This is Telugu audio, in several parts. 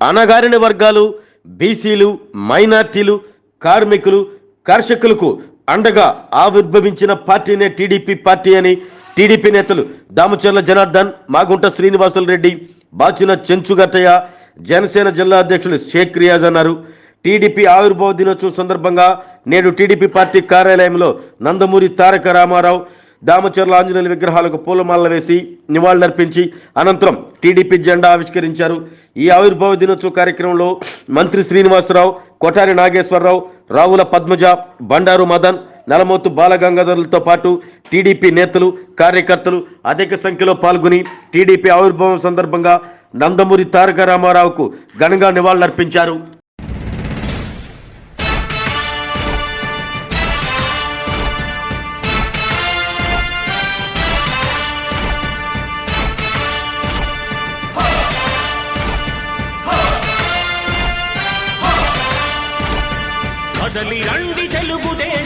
అణగారిన వర్గాలు బీసీలు మైనార్టీలు కార్మికులు కర్షకులకు అండగా ఆవిర్భవించిన పార్టీనే టీడీపీ పార్టీ అని టీడీపీ నేతలు దామచర్ల జనార్దన్ మాగుంట శ్రీనివాసుల రెడ్డి బాచిన చెంచుగట్టయ్య జనసేన జిల్లా అధ్యక్షులు షేక్ రియాజ్ అన్నారు. టీడీపీ ఆవిర్భావ దినోత్సవం సందర్భంగా నేడు టీడీపీ పార్టీ కార్యాలయంలో నందమూరి తారక రామారావు దామచర్ల ఆంజనేయుల విగ్రహాలకు పూలమాలలు వేసి నివాళులర్పించి అనంతరం టీడీపీ జెండా ఆవిష్కరించారు. ఈ ఆవిర్భావ దినోత్సవ కార్యక్రమంలో మంత్రి శ్రీనివాసరావు కొఠారి నాగేశ్వరరావు రావుల పద్మజ బండారు మదన్ నలమోతు బాలగంగాధరులతో పాటు టీడీపీ నేతలు కార్యకర్తలు అధిక సంఖ్యలో పాల్గొని టీడీపీ ఆవిర్భావం సందర్భంగా నందమూరి తారక రామారావుకు ఘనంగా నివాళులర్పించారు.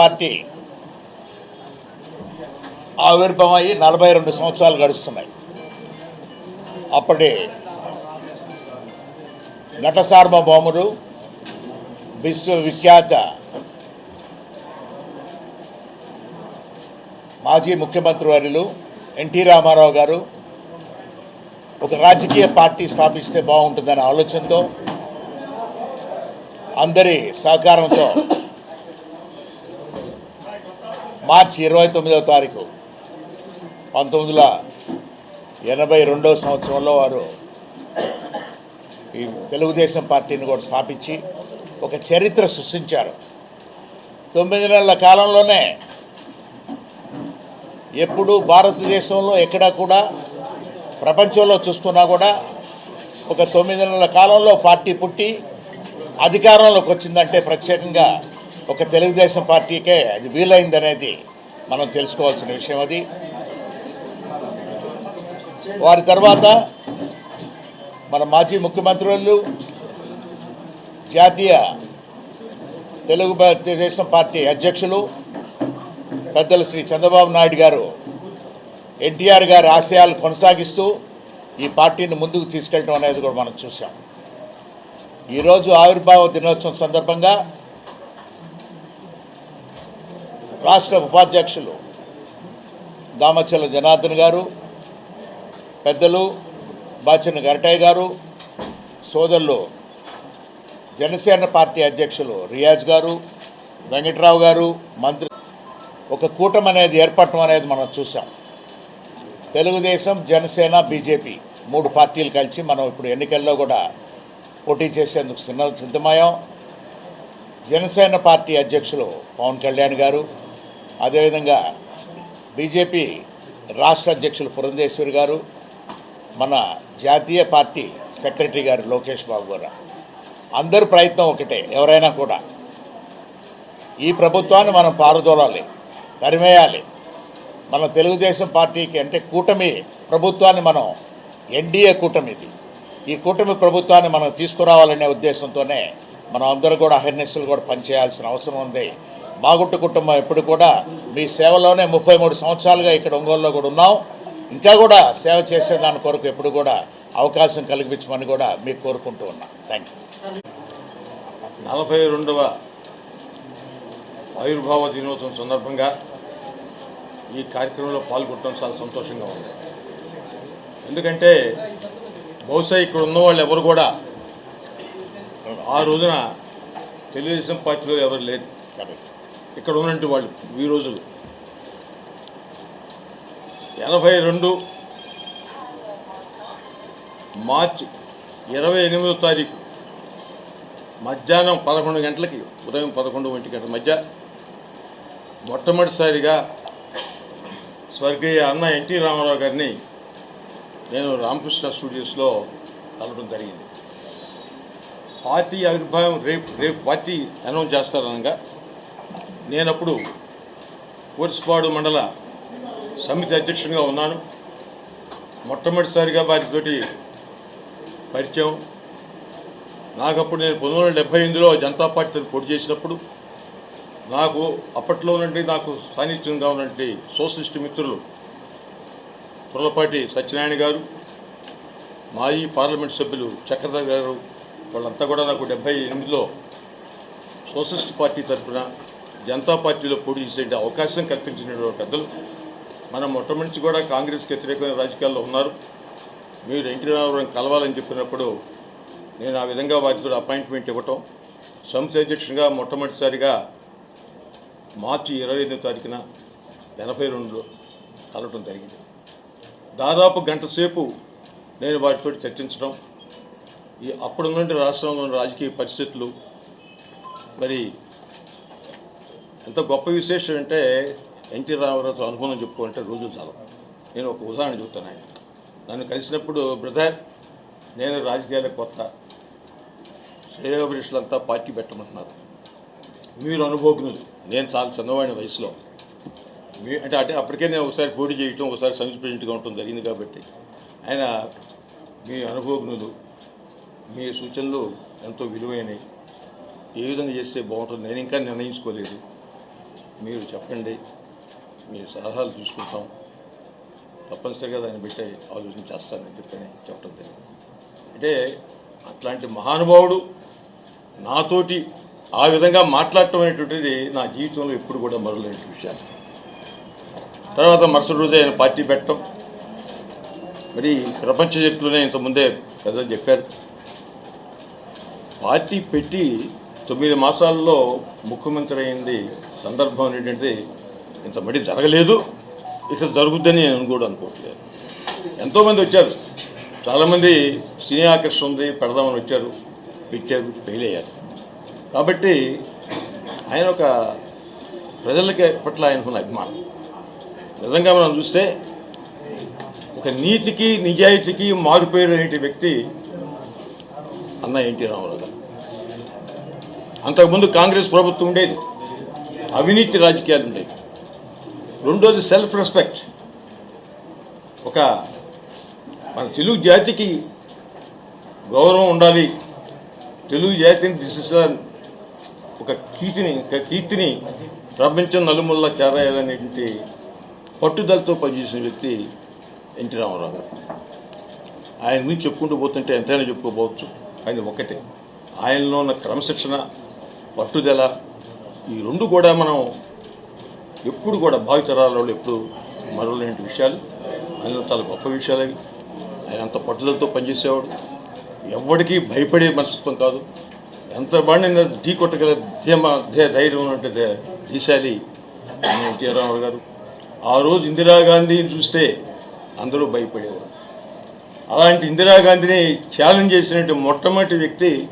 జా పార్టీ నలభై రెండు సంవత్సరాలు గడుస్తున్నాయి. అప్పటి నట సార్వభౌముడు విశ్వవిఖ్యాత మాజీ ముఖ్యమంత్రి వర్యులు ఎన్టీ రామారావు గారు ఒక రాజకీయ పార్టీ స్థాపిస్తే బాగుంటుందనే ఆలోచనతో అందరి సహకారంతో మార్చి ఇరవై తొమ్మిదవ తారీఖు పంతొమ్మిది వందల ఎనభై రెండవ సంవత్సరంలో వారు ఈ తెలుగుదేశం పార్టీని కూడా స్థాపించి ఒక చరిత్ర సృష్టించారు. తొమ్మిది నెలల కాలంలోనే ఎప్పుడు భారతదేశంలో ఎక్కడా కూడా ప్రపంచంలో చూస్తున్నా కూడా ఒక తొమ్మిది నెలల కాలంలో పార్టీ పుట్టి అధికారంలోకి వచ్చిందంటే ప్రత్యేకంగా ఒక తెలుగుదేశం పార్టీకే అది వీలైందనేది మనం తెలుసుకోవాల్సిన విషయం అది. వారి తర్వాత మన మాజీ ముఖ్యమంత్రులు జాతీయ తెలుగు దేశం పార్టీ అధ్యక్షులు పెద్దలు శ్రీ చంద్రబాబు నాయుడు గారు ఎన్టీఆర్ గారి ఆశయాలు కొనసాగిస్తూ ఈ పార్టీని ముందుకు తీసుకెళ్ళడం అనేది కూడా మనం చూసాం ఈరోజు ఆవిర్భావ దినోత్సవం సందర్భంగా రాష్ట్ర ఉపాధ్యక్షులు దామచల జనార్దన్ గారు పెద్దలు బాచిన గరటయ్య గారు సోదరులు జనసేన పార్టీ అధ్యక్షులు రియాజ్ గారు వెంకట్రావు గారు మంత్రి ఒక కూటమి అనేది ఏర్పడటం అనేది మనం చూసాం తెలుగుదేశం జనసేన బీజేపీ మూడు పార్టీలు కలిసి మనం ఇప్పుడు ఎన్నికల్లో కూడా పోటీ చేసేందుకు సిద్ధమయ్యాం. జనసేన పార్టీ అధ్యక్షులు పవన్ కళ్యాణ్ గారు అదేవిధంగా బీజేపీ రాష్ట్ర అధ్యక్షులు పురంధేశ్వరి గారు మన జాతీయ పార్టీ సెక్రటరీ గారు లోకేష్ బాబు గారు. అందరి ప్రయత్నం ఒకటే ఎవరైనా కూడా. ఈ ప్రభుత్వాన్ని మనం పారదోలాలి తరిమేయాలి. మన తెలుగుదేశం పార్టీకి అంటే కూటమి ప్రభుత్వాన్ని మనం ఎన్డీఏ కూటమి ఇది. ఈ కూటమి ప్రభుత్వాన్ని మనం తీసుకురావాలనే ఉద్దేశంతోనే మనం అందరూ కూడా అహర్నిశలు కూడా పనిచేయాల్సిన అవసరం ఉంది. మాగుట్టు కుటుంబం ఎప్పుడు కూడా మీ సేవలోనే ముప్పై మూడు సంవత్సరాలుగా ఇక్కడ ఒంగోలులో కూడా ఉన్నాం. ఇంకా కూడా సేవ చేసే దాని కొరకు ఎప్పుడు కూడా అవకాశం కల్పించమని కూడా మీకు కోరుకుంటూ ఉన్నాం. థ్యాంక్ యూ నలభై రెండవ ఆయుర్భావ దినోత్సవం సందర్భంగా ఈ కార్యక్రమంలో పాల్గొనడం చాలా సంతోషంగా ఉంది. ఎందుకంటే బహుశా ఇక్కడ ఉన్న వాళ్ళు ఎవరు కూడా ఆ రోజున తెలుగుదేశం పార్టీలో ఎవరు లేరు. కరెక్ట్ ఇక్కడ ఉన్నట్టు వాళ్ళు ఈ ఎనభై రెండు మార్చి ఇరవై ఎనిమిదో తారీఖు మధ్యాహ్నం పదకొండు గంటలకి ఉదయం పదకొండు ఒంటి గంటల మధ్య మొట్టమొదటిసారిగా స్వర్గీయ అన్న ఎన్టీ రామారావు గారిని నేను రామకృష్ణ స్టూడియోస్లో కలవడం జరిగింది. పార్టీ ఆవిర్భావం రేపు రేపు పార్టీ అనౌన్స్ చేస్తారనగా నేనప్పుడు కోర్సుపాడు మండల సమితి అధ్యక్షునిగా ఉన్నాను. మొట్టమొదటిసారిగా వారితోటి పరిచయం. నాకప్పుడు నేను పంతొమ్మిది వందల డెబ్బై ఎనిమిదిలో జనతా పార్టీ పోటీ చేసినప్పుడు నాకు అప్పట్లో ఉన్నటువంటి నాకు సాన్నిధ్యంగా ఉన్నటువంటి సోషలిస్ట్ మిత్రులు పుర్లపాటి సత్యనారాయణ గారు మాజీ పార్లమెంట్ సభ్యులు చక్రధర్ గారు వాళ్ళంతా కూడా నాకు డెబ్బై ఎనిమిదిలో సోషలిస్ట్ పార్టీ తరఫున జనతా పార్టీలో పోటీ చేసే అవకాశం కల్పించినటువంటి పెద్దలు. మనం మొట్టమొదటి కూడా కాంగ్రెస్కి వ్యతిరేకమైన రాజకీయాల్లో ఉన్నారు. మీరు ఎన్టీ రామారావు కలవాలని చెప్పినప్పుడు నేను ఆ విధంగా వారితో అపాయింట్మెంట్ ఇవ్వటం సంస్థ అధ్యక్షునిగా మొట్టమొదటిసారిగా మార్చి ఇరవై ఎనిమిది తారీఖున ఎనభై రెండులో కలవటం జరిగింది. దాదాపు గంట సేపు నేను వారితో చర్చించడం ఈ అప్పుడు నుండి రాష్ట్రంలోని రాజకీయ పరిస్థితులు మరి ఎంత గొప్ప విశేషం అంటే ఎన్టీ రామారావుతో అనుభవం చెప్పుకోవాలంటే రోజులు చాలా. నేను ఒక ఉదాహరణ చెబుతాను ఆయన. నన్ను కలిసినప్పుడు బ్రదర్ నేను రాజకీయాలకు కొత్త. శ్రేయోభిరుషులంతా పార్టీ పెట్టమంటున్నారు. మీరు అనుభోగ్నులు నేను చాలా చిన్నవాడిని వయసులో. మీ అంటే అంటే అప్పటికే నేను ఒకసారి పోటీ చేయటం ఒకసారి సైన్స్ ప్రెసిడెంట్గా ఉండటం జరిగింది కాబట్టి. ఆయన మీ అనుభోగ్నులు మీ సూచనలు ఎంతో విలువైనవి. ఏ విధంగా చేస్తే బాగుంటుంది నేను ఇంకా నిర్ణయించుకోలేదు. మీరు చెప్పండి మీ సలహాలు చూసుకుంటాం తప్పనిసరిగా దాన్ని బట్టి ఆలోచన చేస్తానని చెప్పని చెప్పడం జరిగింది. అంటే అట్లాంటి మహానుభావుడు నాతోటి ఆ విధంగా మాట్లాడటం అనేటువంటిది నా జీవితంలో ఎప్పుడు కూడా మరలేని విషయాలు. తర్వాత మరుసటి రోజే ఆయన పార్టీ పెట్టడం మరి ప్రపంచ చరిత్రలోనే ఇంతకుముందే పెద్దలు చెప్పారు. పార్టీ పెట్టి తొమ్మిది మాసాల్లో ముఖ్యమంత్రి అయింది సందర్భం ఏంటంటే ఇంత మడి జరగలేదు ఇక జరుగుద్దని నేను కూడా అనుకోవట్లేదు. ఎంతోమంది వచ్చారు. చాలామంది సినీ ఆకర్షణ ఉంది పెడదామని వచ్చారు పెట్టారు ఫెయిల్ అయ్యారు. కాబట్టి ఆయన ఒక ప్రజలకి పట్ల ఆయనకున్న అభిమానం. నిజంగా మనం చూస్తే ఒక నీతికి నిజాయితీకి మారిపోయినటువంటి వ్యక్తి అన్న ఎన్టీ రామారావు గారు. అంతకుముందు కాంగ్రెస్ ప్రభుత్వం ఉండేది. అవినీతి రాజకీయాలు ఉండేవి రెండోది సెల్ఫ్ రెస్పెక్ట్ ఒక మన తెలుగు జాతికి గౌరవం ఉండాలి. తెలుగు జాతిని దిశ ఒక కీర్తిని కీర్తిని ప్రపంచం నలుమూల చేరాయాలనేటువంటి పట్టుదలతో పనిచేసిన వ్యక్తి ఎన్టీ రామారావు గారు. ఆయన గురించి చెప్పుకుంటూ పోతుంటే ఎంతైనా చెప్పుకోవచ్చు. కానీ ఒకటే ఆయనలో ఉన్న క్రమశిక్షణ పట్టుదల ఈ రెండు కూడా మనం ఎప్పుడు కూడా భావితరాలలో ఎప్పుడు మరవలేని విషయాలు. ఆయన చాలా గొప్ప విషయాలు అవి. ఆయన అంత పట్టుదలతో పనిచేసేవాడు. ఎవరికీ భయపడే మనస్తత్వం కాదు. ఎంత బాగా ఢీ కొట్టగల ధీమ ధే ధైర్యం ఉన్నట్టు దీశాలి ఎన్టీఆర్ రామారావు గారు. ఆ రోజు ఇందిరాగాంధీని చూస్తే అందరూ భయపడేవారు. అలాంటి ఇందిరాగాంధీని ఛాలెంజ్ చేసినట్టు మొట్టమొదటి వ్యక్తి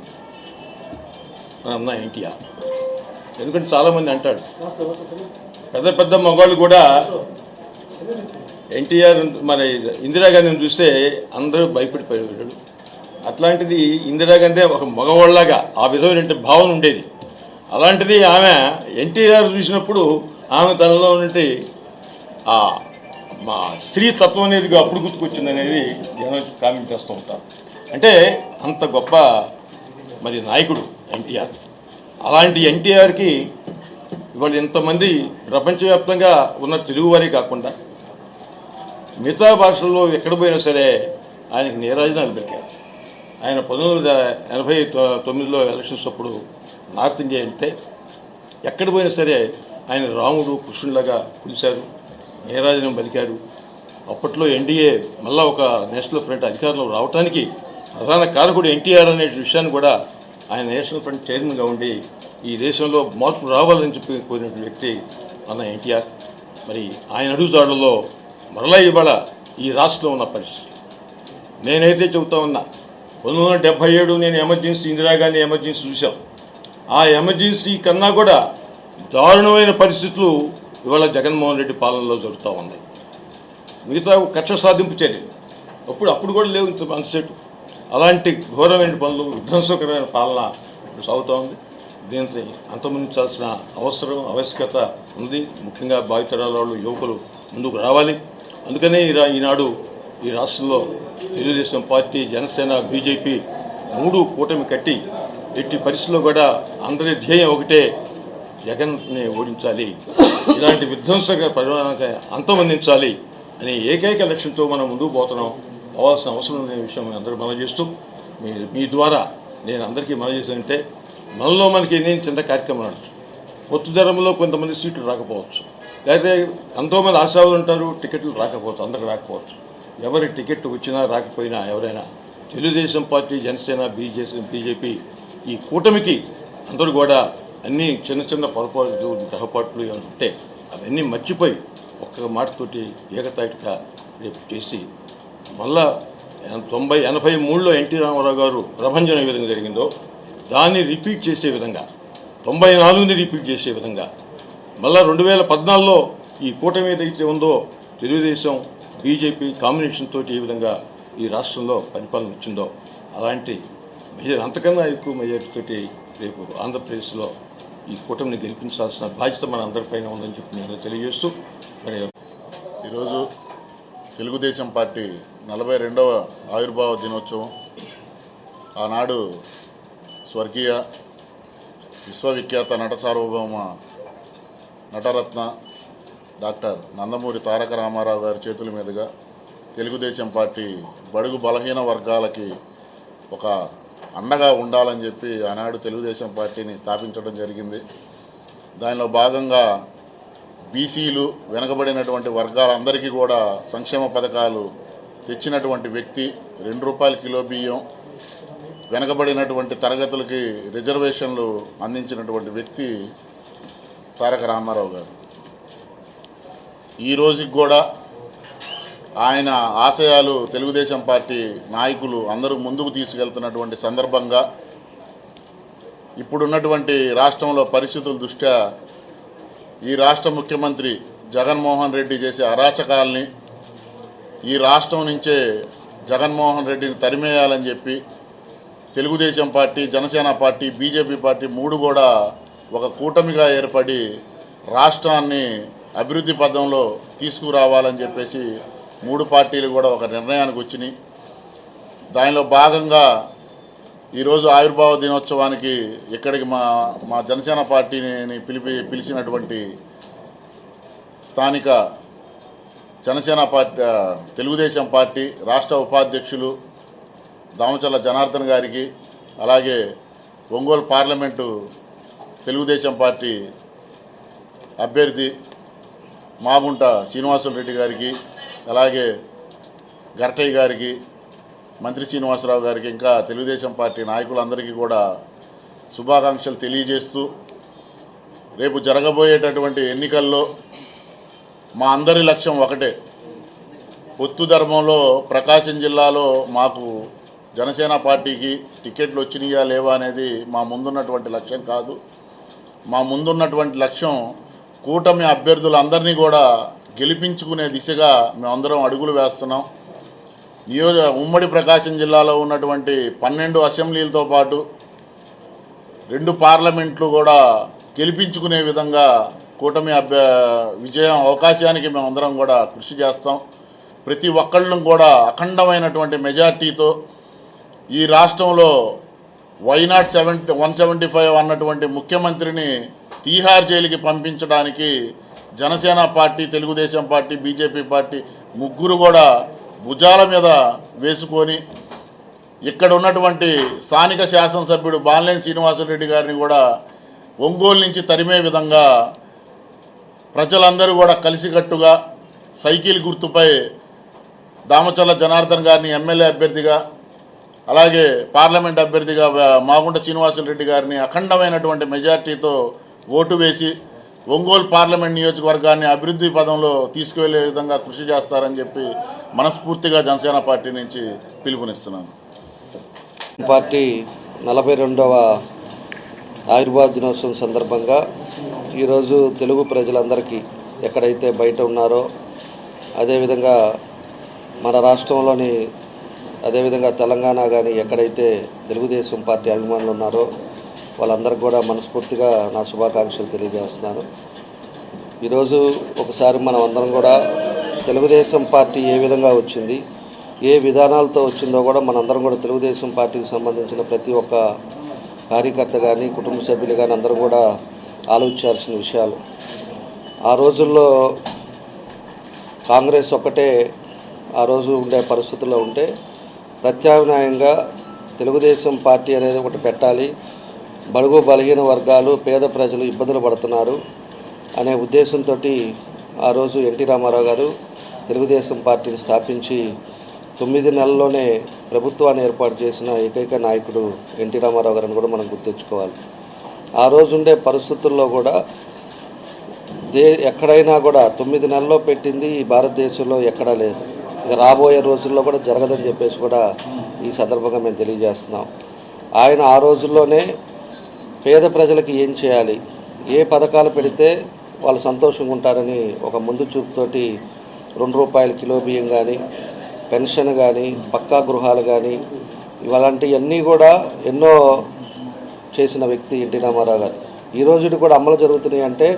మన అన్న ఎన్టీఆర్. ఎందుకంటే చాలామంది అంటాడు పెద్ద పెద్ద మగవాళ్ళు కూడా ఎన్టీఆర్ మరి ఇందిరాగాంధీని చూస్తే అందరూ భయపడిపోయాడు అట్లాంటిది ఇందిరాగాంధీ ఒక మగవాళ్ళలాగా ఆ విధమైన భావన ఉండేది. అలాంటిది ఆమె ఎన్టీఆర్ చూసినప్పుడు ఆమె తనలో ఉన్నటి ఆ మా స్త్రీ తత్వం అనేది అప్పుడు గుర్తుకొచ్చింది అనేది జనం కామెంట్ చేస్తూ ఉంటారు. అంటే అంత గొప్ప మరి నాయకుడు ఎన్టీఆర్. అలాంటి ఎన్టీఆర్కి ఇవాళ ఇంతమంది ప్రపంచవ్యాప్తంగా ఉన్న తెలుగువారే కాకుండా మిగతా భాషల్లో ఎక్కడ పోయినా సరే ఆయనకి నీరాజనాలు దొరికారు ఆయన పంతొమ్మిది వందల ఎనభై తొమ్మిదిలో ఎలక్షన్స్ అప్పుడు నార్త్ ఇండియా వెళ్తే ఎక్కడ పోయినా సరే ఆయన రాముడు కృష్ణులాగా పిలిచారు నీరాజనం పలికారు. అప్పట్లో ఎన్డీఏ మళ్ళా ఒక నేషనల్ ఫ్రంట్ అధికారంలో రావడానికి ప్రధాన కారకుడు ఎన్టీఆర్ అనే విషయాన్ని కూడా ఆయన నేషనల్ ఫ్రంట్ చైర్మన్గా ఉండి ఈ దేశంలో మార్పు రావాలని చెప్పి కోరినటువంటి వ్యక్తి మన ఎన్టీఆర్. మరి ఆయన అడుగుదాడుల్లో మరలా ఇవాళ ఈ రాష్ట్రంలో ఉన్న పరిస్థితి. నేనైతే చెబుతా ఉన్నా పంతొమ్మిది వందల డెబ్బై ఏడు నేను ఎమర్జెన్సీ ఇందిరాగాంధీ ఎమర్జెన్సీ చూశాం. ఆ ఎమర్జెన్సీ కన్నా కూడా దారుణమైన పరిస్థితులు ఇవాళ జగన్మోహన్ రెడ్డి పాలనలో జరుగుతూ ఉన్నాయి. మిగతా కక్ష సాధింపు చర్యలు అప్పుడు అప్పుడు కూడా లేవు ఇంత అంతసేపు. అలాంటి ఘోరమైన పనులు విధ్వంసకరమైన పాలన సాగుతూ ఉంది. దీంతో అంతమందించాల్సిన అవసరం ఆవశ్యకత ఉంది ముఖ్యంగా భావితరాల వాళ్ళు యువకులు ముందుకు రావాలి. అందుకనే ఈనాడు ఈ రాష్ట్రంలో తెలుగుదేశం పార్టీ జనసేన బీజేపీ మూడు కూటమి కట్టి ఎట్టి పరిస్థితుల్లో కూడా అందరి ధ్యేయం ఒకటే జగన్ని ఓడించాలి. ఇలాంటి విధ్వంసక పరిమాణానికి అంతమందించాలి అనే ఏకైక లక్ష్యంతో మనం ముందుకు పోతున్నాం. కావాల్సిన అవసరం లేని విషయం అందరూ మనం చేస్తూ మీ మీ ద్వారా నేను అందరికీ మనం చేసేదంటే మనలో మనకి నేను చిన్న కార్యక్రమం నడుచు కొత్త ధరంలో కొంతమంది సీట్లు రాకపోవచ్చు. లేకపోతే ఎంతోమంది ఆశావులు ఉంటారు టికెట్లు రాకపోవచ్చు అందరికి రాకపోవచ్చు. ఎవరి టికెట్ వచ్చినా రాకపోయినా ఎవరైనా Telugu Desam party Janasena BJP BJP ఈ కూటమికి అందరూ కూడా అన్ని చిన్న చిన్న పొరపాట్లు గ్రహపాట్లు ఏమైనా ఉంటే అవన్నీ మర్చిపోయి ఒక్క మాటతోటి ఏకతాటిగా రేపు చేసి మళ్ళా తొంభై ఎనభై మూడులో ఎన్టీ రామారావు గారు ప్రభంజనం ఏ విధంగా జరిగిందో దాన్ని రిపీట్ చేసే విధంగా తొంభై నాలుగుని రిపీట్ చేసే విధంగా మళ్ళా రెండు వేల పద్నాలుగులో ఈ కూటమి ఏదైతే ఉందో తెలుగుదేశం బీజేపీ కాంబినేషన్ తోటి ఏ విధంగా ఈ రాష్ట్రంలో పరిపాలన వచ్చిందో అలాంటి మెజార్ అంతకన్నా ఎక్కువ మెజారిటీతోటి రేపు ఆంధ్రప్రదేశ్లో ఈ కూటమిని గెలిపించాల్సిన బాధ్యత మన అందరిపైన ఉందని చెప్పి నేను తెలియజేస్తూ మరి ఈరోజు తెలుగుదేశం పార్టీ నలభై రెండవ ఆవిర్భావ దినోత్సవం ఆనాడు స్వర్గీయ విశ్వవిఖ్యాత నట సార్వభౌమ నటరత్న డాక్టర్ నందమూరి తారక రామారావు గారి చేతుల మీదుగా తెలుగుదేశం పార్టీ బడుగు బలహీన వర్గాలకి ఒక అండగా ఉండాలని చెప్పి ఆనాడు తెలుగుదేశం పార్టీని స్థాపించడం జరిగింది. దానిలో భాగంగా బీసీలు వెనకబడినటువంటి వర్గాలందరికీ కూడా సంక్షేమ పథకాలు తెచ్చినటువంటి వ్యక్తి రెండు రూపాయల కిలో బియ్యం వెనకబడినటువంటి తరగతులకి రిజర్వేషన్లు అందించినటువంటి వ్యక్తి తారక రామారావు గారు. ఈ రోజుకి కూడా ఆయన ఆశయాలు తెలుగుదేశం పార్టీ నాయకులు అందరూ ముందుకు తీసుకెళ్తున్నటువంటి సందర్భంగా ఇప్పుడున్నటువంటి రాష్ట్రంలో పరిస్థితుల దృష్ట్యా ఈ రాష్ట్ర ముఖ్యమంత్రి జగన్మోహన్ రెడ్డి చేసే అరాచకాల్ని ఈ రాష్ట్రం నుంచే జగన్మోహన్ రెడ్డిని తరిమేయాలని చెప్పి Telugu Desam party Janasena party BJP party మూడు కూడా ఒక కూటమిగా ఏర్పడి రాష్ట్రాన్ని అభివృద్ధి పథంలో తీసుకురావాలని చెప్పేసి మూడు పార్టీలు కూడా ఒక నిర్ణయానికి వచ్చినాయి. దానిలో భాగంగా ఈరోజు ఆవిర్భావ దినోత్సవానికి ఇక్కడికి మా మా జనసేన పార్టీని పిలిపి పిలిచినటువంటి స్థానిక జనసేన పార్టీ తెలుగుదేశం పార్టీ రాష్ట్ర ఉపాధ్యక్షులు దామచల్ల జనార్దన్ గారికి అలాగే ఒంగోలు పార్లమెంటు తెలుగుదేశం పార్టీ అభ్యర్థి మాగుంట శ్రీనివాసులు రెడ్డి గారికి అలాగే గర్టయ్య గారికి మంత్రి శ్రీనివాసరావు గారికి ఇంకా తెలుగుదేశం పార్టీ నాయకులందరికీ కూడా శుభాకాంక్షలు తెలియజేస్తూ రేపు జరగబోయేటటువంటి ఎన్నికల్లో మా అందరి లక్ష్యం ఒకటే. పొత్తు ధర్మంలో ప్రకాశం జిల్లాలో మాకు జనసేన పార్టీకి టికెట్లు వచ్చినాయా లేవా అనేది మా ముందున్నటువంటి లక్ష్యం కాదు. మా ముందున్నటువంటి లక్ష్యం కూటమి అభ్యర్థులందరినీ కూడా గెలిపించుకునే దిశగా మేమందరం అడుగులు వేస్తున్నాం. నియోజక ఉమ్మడి ప్రకాశం జిల్లాలో ఉన్నటువంటి పన్నెండు అసెంబ్లీలతో పాటు రెండు పార్లమెంట్లు కూడా గెలిపించుకునే విధంగా కూటమి అభ్య విజయం అవకాశానికి మేమందరం కూడా కృషి చేస్తాం. ప్రతి ఒక్కళ్ళను కూడా అఖండమైనటువంటి మెజార్టీతో ఈ రాష్ట్రంలో why not seventy one seventy five అన్నటువంటి ముఖ్యమంత్రిని తీహార్ జైలుకి పంపించడానికి Janasena party Telugu Desam party BJP party ముగ్గురు కూడా భుజాల మీద వేసుకొని ఇక్కడ ఉన్నటువంటి స్థానిక శాసనసభ్యుడు బాలినేని శ్రీనివాసరెడ్డి గారిని కూడా ఒంగోలు నుంచి తరిమే విధంగా ప్రజలందరూ కూడా కలిసికట్టుగా సైకిల్ గుర్తుపై దామచల్ల జనార్దన్ గారిని ఎమ్మెల్యే అభ్యర్థిగా అలాగే పార్లమెంట్ అభ్యర్థిగా మాగుంట శ్రీనివాసులరెడ్డి గారిని అఖండమైనటువంటి మెజార్టీతో ఓటు వేసి ఒంగోలు పార్లమెంట్ నియోజకవర్గాన్ని అభివృద్ధి పదంలో తీసుకువెళ్ళే విధంగా కృషి చేస్తారని చెప్పి మనస్ఫూర్తిగా జనసేన పార్టీ నుంచి పిలుపునిస్తున్నాను. పార్టీ నలభై రెండవ ఆయుర్వేద దినోత్సవం సందర్భంగా ఈరోజు తెలుగు ప్రజలందరికీ ఎక్కడైతే బయట ఉన్నారో అదేవిధంగా మన రాష్ట్రంలోని అదేవిధంగా తెలంగాణ కానీ ఎక్కడైతే తెలుగుదేశం పార్టీ అభిమానులు ఉన్నారో వాళ్ళందరికీ కూడా మనస్ఫూర్తిగా నా శుభాకాంక్షలు తెలియజేస్తున్నాను. ఈరోజు ఒకసారి మనం అందరం కూడా తెలుగుదేశం పార్టీ ఏ విధంగా వచ్చింది ఏ విధానాలతో వచ్చిందో కూడా మనందరం కూడా తెలుగుదేశం పార్టీకి సంబంధించిన ప్రతి ఒక్క కార్యకర్త కానీ కుటుంబ సభ్యులు కానీ అందరూ కూడా ఆలోచించాల్సిన విషయాలు. ఆ రోజుల్లో కాంగ్రెస్ ఒక్కటే ఆ రోజు ఉండే పరిస్థితుల్లో ఉంటే ప్రత్యామ్నాయంగా తెలుగుదేశం పార్టీ అనేది ఒకటి పెట్టాలి. బడుగు బలహీన వర్గాలు పేద ప్రజలు ఇబ్బందులు పడుతున్నారు అనే ఉద్దేశంతో ఆ రోజు ఎన్టీ రామారావు గారు తెలుగుదేశం పార్టీని స్థాపించి తొమ్మిది నెలల్లోనే ప్రభుత్వాన్ని ఏర్పాటు చేసిన ఏకైక నాయకుడు ఎన్టీ రామారావు గారిని కూడా మనం గుర్తుంచుకోవాలి. ఆ రోజు ఉండే పరిస్థితుల్లో కూడా దే ఎక్కడైనా కూడా తొమ్మిది నెలల్లో పెట్టింది ఈ భారతదేశంలో ఎక్కడా లేదు. ఇక రాబోయే రోజుల్లో కూడా జరగదని చెప్పేసి కూడా ఈ సందర్భంగా మేము తెలియజేస్తున్నాం. ఆయన ఆ రోజుల్లోనే పేద ప్రజలకి ఏం చేయాలి? ఏ పథకాలు పెడితే వాళ్ళు సంతోషంగా ఉంటారని ఒక ముందు చూపుతోటి రెండు రూపాయల కిలో బియ్యం కానీ పెన్షన్ కానీ పక్కా గృహాలు కానీ ఇలాంటివన్నీ కూడా ఎన్నో చేసిన వ్యక్తి ఎన్టీ రామారావు గారు. ఈ రోజుటి కూడా అమలు జరుగుతున్నాయి అంటే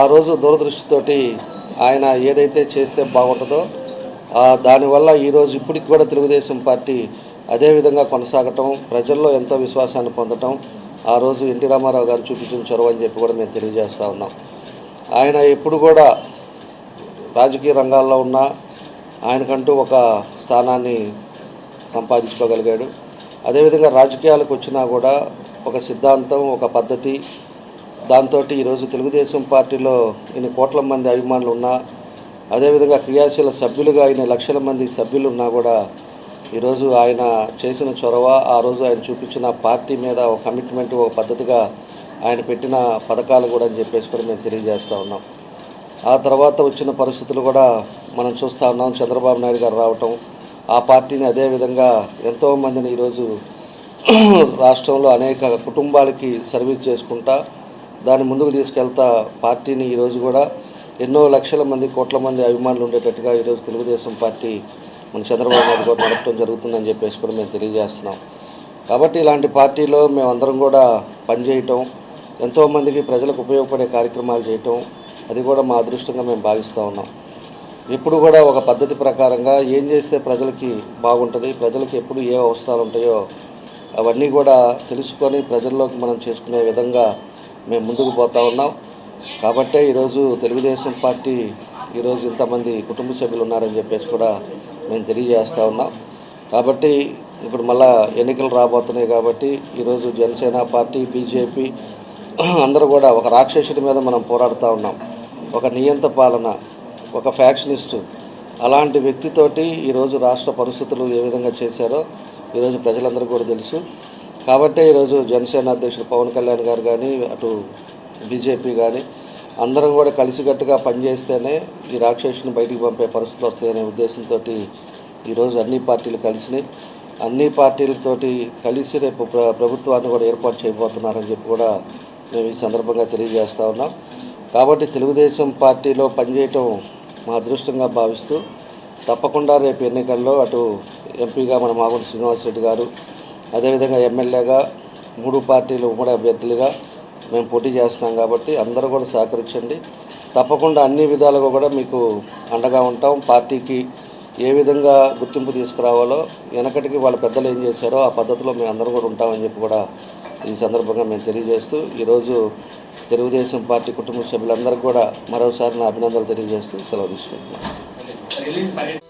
ఆ రోజు దూరదృష్టితోటి ఆయన ఏదైతే చేస్తే బాగుంటుందో దానివల్ల ఈరోజు ఇప్పటికి కూడా తెలుగుదేశం పార్టీ అదేవిధంగా కొనసాగటం ప్రజల్లో ఎంతో విశ్వాసాన్ని పొందటం ఆ రోజు ఎన్టీ రామారావు గారు చూపించిన చొరవ అని చెప్పి కూడా మేము తెలియజేస్తూ ఉన్నాం. ఆయన ఎప్పుడు కూడా రాజకీయ రంగాల్లో ఉన్న ఆయనకంటూ ఒక స్థానాన్ని సంపాదించుకోగలిగాడు. అదేవిధంగా రాజకీయాలకు వచ్చినా కూడా ఒక సిద్ధాంతం ఒక పద్ధతి. దాంతో ఈరోజు తెలుగుదేశం పార్టీలో ఇన్ని కోట్ల మంది అభిమానులు ఉన్నా అదేవిధంగా క్రియాశీల సభ్యులుగా ఇన్ని లక్షల మంది సభ్యులు ఉన్నా కూడా ఈరోజు ఆయన చేసిన చొరవ ఆ రోజు ఆయన చూపించిన పార్టీ మీద ఒక కమిట్మెంట్ ఒక పద్ధతిగా ఆయన పెట్టిన పథకాలు కూడా అని చెప్పేసి కూడా మేము తెలియజేస్తూ ఉన్నాం. ఆ తర్వాత వచ్చిన పరిస్థితులు కూడా మనం చూస్తూ ఉన్నాం. చంద్రబాబు నాయుడు గారు రావటం ఆ పార్టీని అదేవిధంగా ఎంతోమందిని ఈరోజు రాష్ట్రంలో అనేక కుటుంబాలకి సర్వీస్ చేసుకుంటా దాన్ని ముందుకు తీసుకెళ్తా పార్టీని ఈరోజు కూడా ఎన్నో లక్షల మంది కోట్ల మంది అభిమానులు ఉండేటట్టుగా ఈరోజు తెలుగుదేశం పార్టీ మన చంద్రబాబు నాయుడు కూడా నడపడం జరుగుతుందని చెప్పేసి కూడా మేము తెలియజేస్తున్నాం. కాబట్టి ఇలాంటి పార్టీలో మేమందరం కూడా పనిచేయటం ఎంతోమందికి ప్రజలకు ఉపయోగపడే కార్యక్రమాలు చేయటం అది కూడా మా అదృష్టంగా మేము భావిస్తూ ఉన్నాం. ఎప్పుడు కూడా ఒక పద్ధతి ప్రకారంగా ఏం చేస్తే ప్రజలకి బాగుంటుంది ప్రజలకి ఎప్పుడు ఏ అవసరాలు ఉంటాయో అవన్నీ కూడా తెలుసుకొని ప్రజల్లోకి మనం చేసుకునే విధంగా మేము ముందుకు పోతా ఉన్నాం. కాబట్టే ఈరోజు తెలుగుదేశం పార్టీ ఈరోజు ఇంతమంది కుటుంబ సభ్యులు ఉన్నారని చెప్పేసి కూడా మేము తెలియజేస్తూ ఉన్నాం. కాబట్టి ఇప్పుడు మళ్ళా ఎన్నికలు రాబోతున్నాయి కాబట్టి ఈరోజు జనసేన పార్టీ బీజేపీ అందరూ కూడా ఒక రాక్షసుడి మీద మనం పోరాడుతూ ఉన్నాం. ఒక నియంత పాలన ఒక ఫ్యాక్షనిస్టు అలాంటి వ్యక్తితోటి ఈరోజు రాష్ట్ర పరిస్థితులు ఏ విధంగా చేశారో ఈరోజు ప్రజలందరూ కూడా తెలుసు. కాబట్టే ఈరోజు జనసేన అధ్యక్షుడు పవన్ కళ్యాణ్ గారు కానీ అటు బీజేపీ కానీ అందరం కూడా కలిసికట్టుగా పనిచేస్తేనే ఈ రాక్షసుని బయటికి పంపే పరిస్థితులు వస్తాయనే ఉద్దేశంతో ఈరోజు అన్ని పార్టీలు కలిసినాయి. అన్ని పార్టీలతోటి కలిసి రేపు ప్రభుత్వాన్ని కూడా ఏర్పాటు చేయబోతున్నారని చెప్పి కూడా మేము ఈ సందర్భంగా తెలియజేస్తూ ఉన్నాం. కాబట్టి తెలుగుదేశం పార్టీలో పనిచేయటం మా అదృష్టంగా భావిస్తూ తప్పకుండా రేపు ఎన్నికల్లో అటు ఎంపీగా మన మాగుంట శ్రీనివాసరెడ్డి గారు అదేవిధంగా ఎమ్మెల్యేగా మూడు పార్టీలు ఉమ్మడి అభ్యర్థులుగా మేము పోటీ చేస్తున్నాం కాబట్టి అందరూ కూడా సహకరించండి. తప్పకుండా అన్ని విధాలుగా కూడా మీకు అండగా ఉంటాం. పార్టీకి ఏ విధంగా గుర్తింపు తీసుకురావాలో వెనకటికి వాళ్ళ పెద్దలు ఏం చేశారో ఆ పద్ధతిలో మేము అందరం కూడా ఉంటామని చెప్పి కూడా ఈ సందర్భంగా మేము తెలియజేస్తూ ఈరోజు తెలుగుదేశం పార్టీ కుటుంబ సభ్యులందరికీ కూడా మరోసారి నా అభినందనలు తెలియజేస్తూ సెలవు తీసుకుంటున్నాను.